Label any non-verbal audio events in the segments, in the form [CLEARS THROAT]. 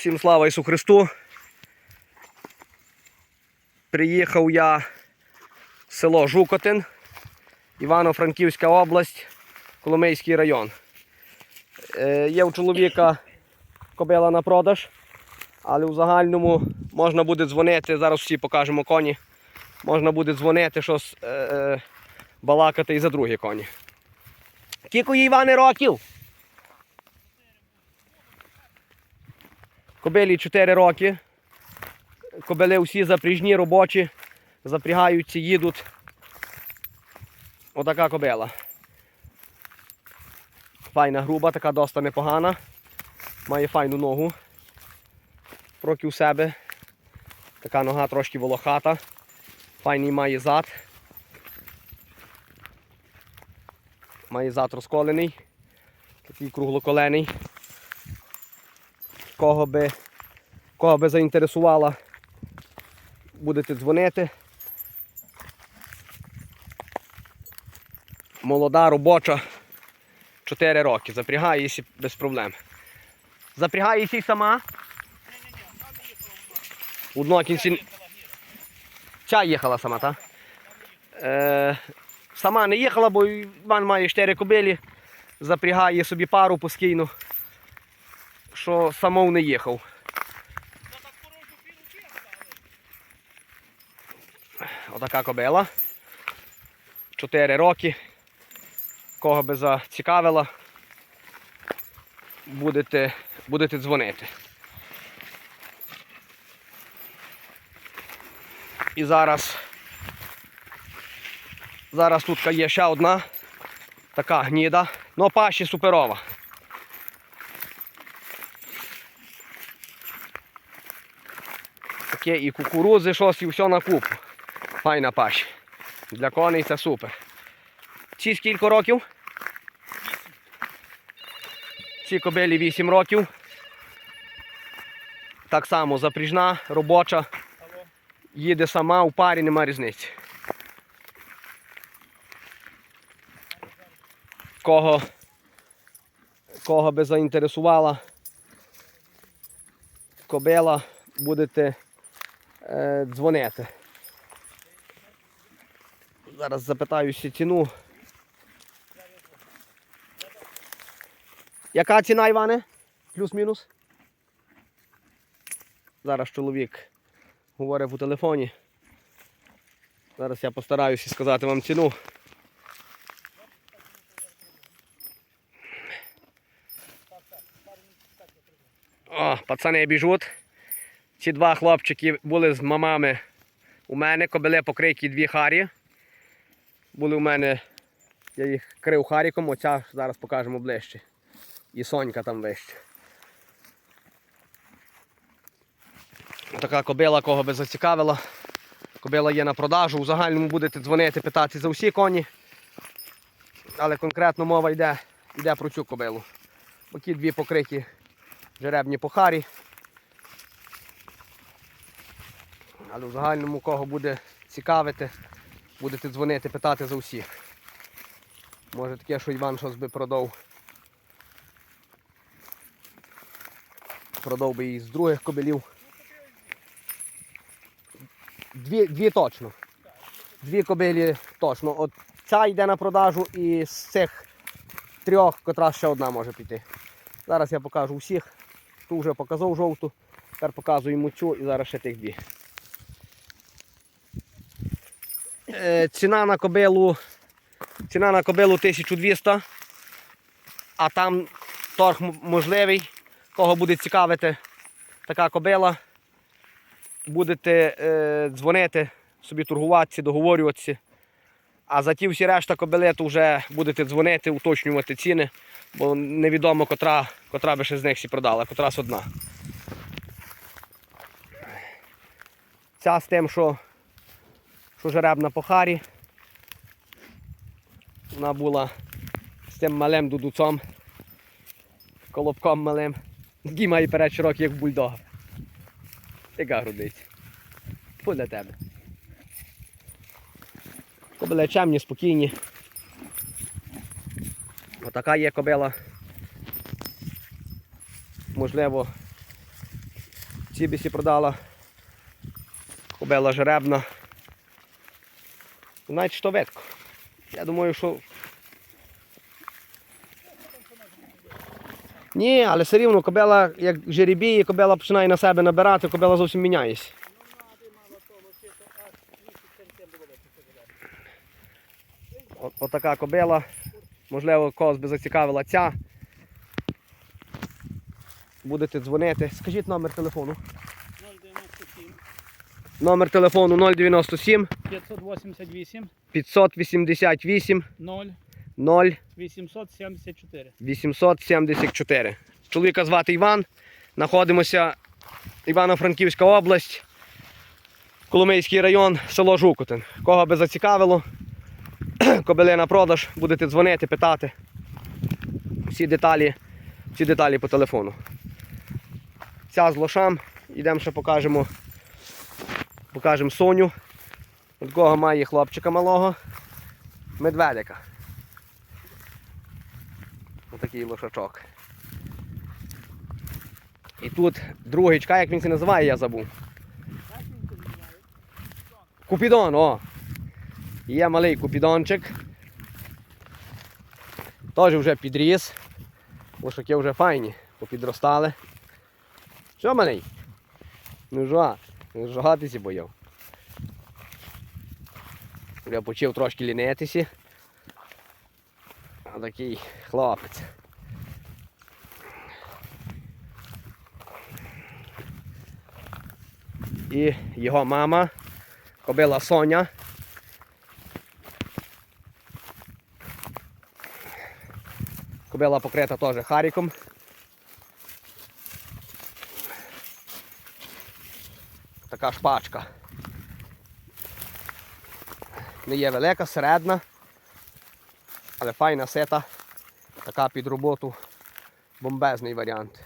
Всім слава Ісу Христу. Приїхав я в село Жукотин, Івано-Франківська область, Коломийський район. Е, є у чоловіка кобила на продаж, але у загальному можна буде дзвонити, зараз всі покажемо коні. Можна буде дзвонити, щось е, е, балакати і за другі коні. Кіко їй Іване років? Кобилі 4 роки. Кобили всі запряжні, робочі, запрягаються, їдуть. Отака кобила. Файна груба, така доста непогана. Має файну ногу. Проки у себе. Така нога трошки волохата. Файний має зад. Має зад розколений. Такий круглоколений кого би, кого би заінтересувала, будете дзвонити. Молода, робоча, 4 роки. Запрягаєшся без проблем. Запрягаєшся й сама? В кінці. Ця їхала сама, так? Е, сама не їхала, бо має 4 кобилі, запрягає собі пару постійно що самов не їхав. Отака кобила. Чотири роки. Кого би зацікавила, будете, будете дзвонити. І зараз зараз тут є ще одна така гніда, ну паші суперова. Таке і кукурузи, щось, і все на купу. Файна паща. Для коней це супер. Ці скільки років? Ці кобилі 8 років. Так само запріжна, робоча. Їде сама, у парі нема різниці. Кого, кого би заінтересувала кобила, будете дзвонити. Зараз запитаюся ціну. Яка ціна, Іване? Плюс-мінус? Зараз чоловік говорить у телефоні. Зараз я постараюся сказати вам ціну. О, пацани біжуть. Ці два хлопчики були з мамами у мене, кобили покриті дві харі. Були у мене, я їх крив харіком, оця зараз покажемо ближче. І Сонька там вище. Така кобила, кого би зацікавила. Кобила є на продажу. У загальному будете дзвонити, питати за всі коні. Але конкретно мова йде, йде про цю кобилу. Бо ті дві покриті жеребні похарі. Але в загальному кого буде цікавити, будете дзвонити, питати за всіх. Може таке, що Іван щось би продав. Продав би і з других кобилів. Дві, дві точно. Дві кобилі точно. От ця йде на продажу і з цих трьох, котра ще одна може піти. Зараз я покажу всіх. Ту вже показав жовту. Тепер показуємо цю і зараз ще тих дві. Е, ціна на кобилу ціна на кобилу 1200, а там торг можливий. Кого буде цікавити така кобила, будете е, дзвонити, собі торгуватися, договорюватися. А за ті всі решта кобили, то вже будете дзвонити, уточнювати ціни, бо невідомо, котра, котра би ще з них всі продала, котрась одна. Ця з тим, що що жеребна по харі. Вона була з тим малим дудуцом, колобком малим. Такий має перед широкий, як бульдога. Яка грудиця. Фу для тебе. Кобили чемні, спокійні. Отака є кобила. Можливо, Ці бі сі продала. Кобила жеребна. Знаєте, що ветко. Я думаю, що. Ні, але все рівно кобила, як жеребіє, кобила починає на себе набирати, кобила зовсім міняється. От, отака кобила. Можливо, когось би зацікавила ця. Будете дзвонити. Скажіть номер телефону. 097 Номер телефону 097 588 588 0 0 874. 874. Чоловіка звати Іван. Знаходимося Івано-Франківська область, Коломийський район, село Жукотин. Кого би зацікавило, [CLEARS THROAT] кобили на продаж, будете дзвонити, питати. Всі деталі, всі деталі по телефону. Ця з лошам. Йдемо ще покажемо. Покажемо Соню. От кого має хлопчика малого. Медведика. Отакий лошачок. І тут другий чекай, як він це називає, я забув. Купідон, о! Є малий купідончик. Теж вже підріс. Лошаки вже файні, попідростали. Що малий? Ну жа, жагатися бояв. Я почав трошки лінитися. А такий хлопець. І його мама, кобила Соня. Кобила покрита теж харіком. Така шпачка. Не є велика, середна. Але файна сета, така під роботу, бомбезний варіант.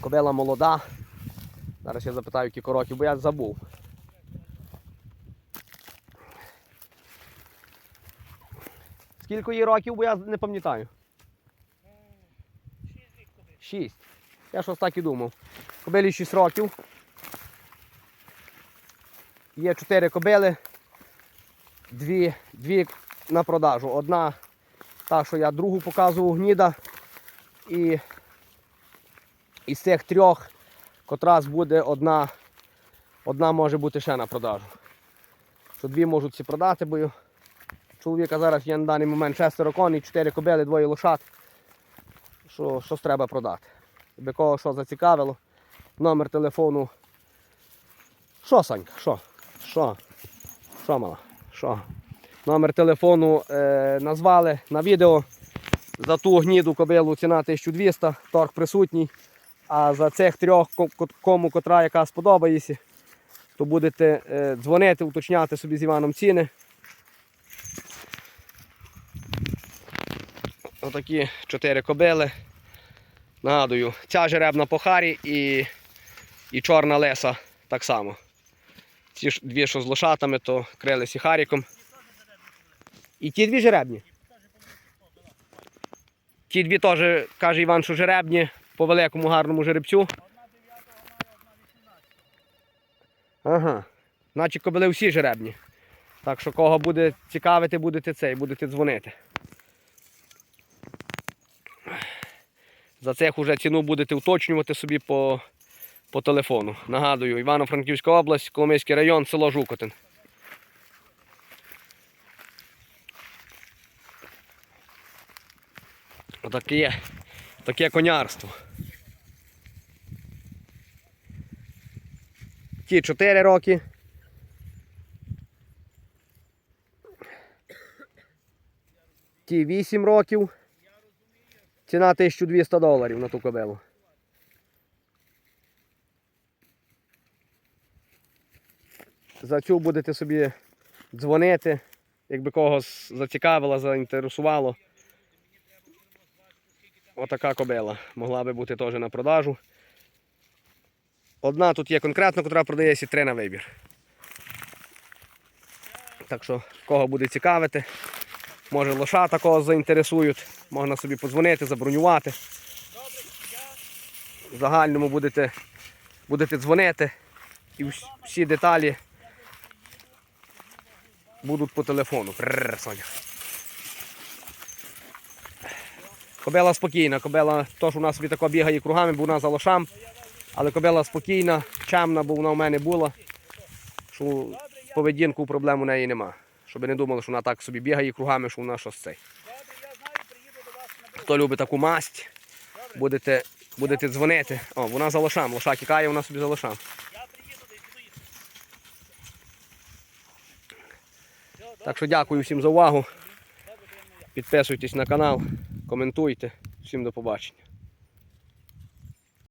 Кобила молода. Зараз я запитаю кілька років, бо я забув. Скільки їй років, бо я не пам'ятаю. Шість. Я щось так і думав. Кобилі 6 років. Є 4 кобили дві, дві на продажу. Одна та, що я другу показував гніда. І із цих трьох котрась буде одна, одна може бути ще на продажу. Що дві можуть всі продати, бо чоловіка зараз є на даний момент шестеро коней, чотири кобили, двоє лошад. Що, щось треба продати. Якби кого що зацікавило. Номер телефону. Що, Санька? Що? Що? Що мала? Що? Номер телефону е, назвали на відео. За ту гніду кобилу ціна 1200, торг присутній. А за цих трьох, ко- ко- кому котра яка сподобається, то будете е, дзвонити, уточняти собі з Іваном ціни. Отакі чотири кобили. Нагадую, ця жеребна по харі і, і чорна леса так само. Ці ж дві, що з лошатами, то крилися харіком. І ті дві жеребні. Ті дві теж, каже Іван, що жеребні по великому гарному жеребцю. Ага. Значить, кобили всі жеребні. Так що кого буде цікавити, будете цей, будете дзвонити. За цих уже ціну будете уточнювати собі по, по телефону. Нагадую, Івано-Франківська область, Коломийський район, село Жукотин. Отаке, таке конярство. Ті 4 роки. Ті 8 років. Ціна 1200 доларів на ту кобилу. За цю будете собі дзвонити, якби когось зацікавило, заінтересувало. Отака кобила. Могла би бути теж на продажу. Одна тут є конкретно, яка продається, три на вибір. Так що, кого буде цікавити, може лоша такого заінтересують, можна собі подзвонити, забронювати. в загальному будете, будете дзвонити і всі деталі будуть по телефону. Прррр, Соня. Кобела спокійна, кобела теж у нас собі тако бігає кругами, бо вона за лошам. Але кобела спокійна, чемна, бо вона у мене була. Що поведінку проблем у неї нема. Щоб не думали, що вона так собі бігає кругами, що вона щось цей. Хто любить таку масть, будете, будете дзвонити. О, вона за лошам. Лоша тікає, вона собі за лошам. Так що дякую всім за увагу. Підписуйтесь на канал, коментуйте. Всім до побачення.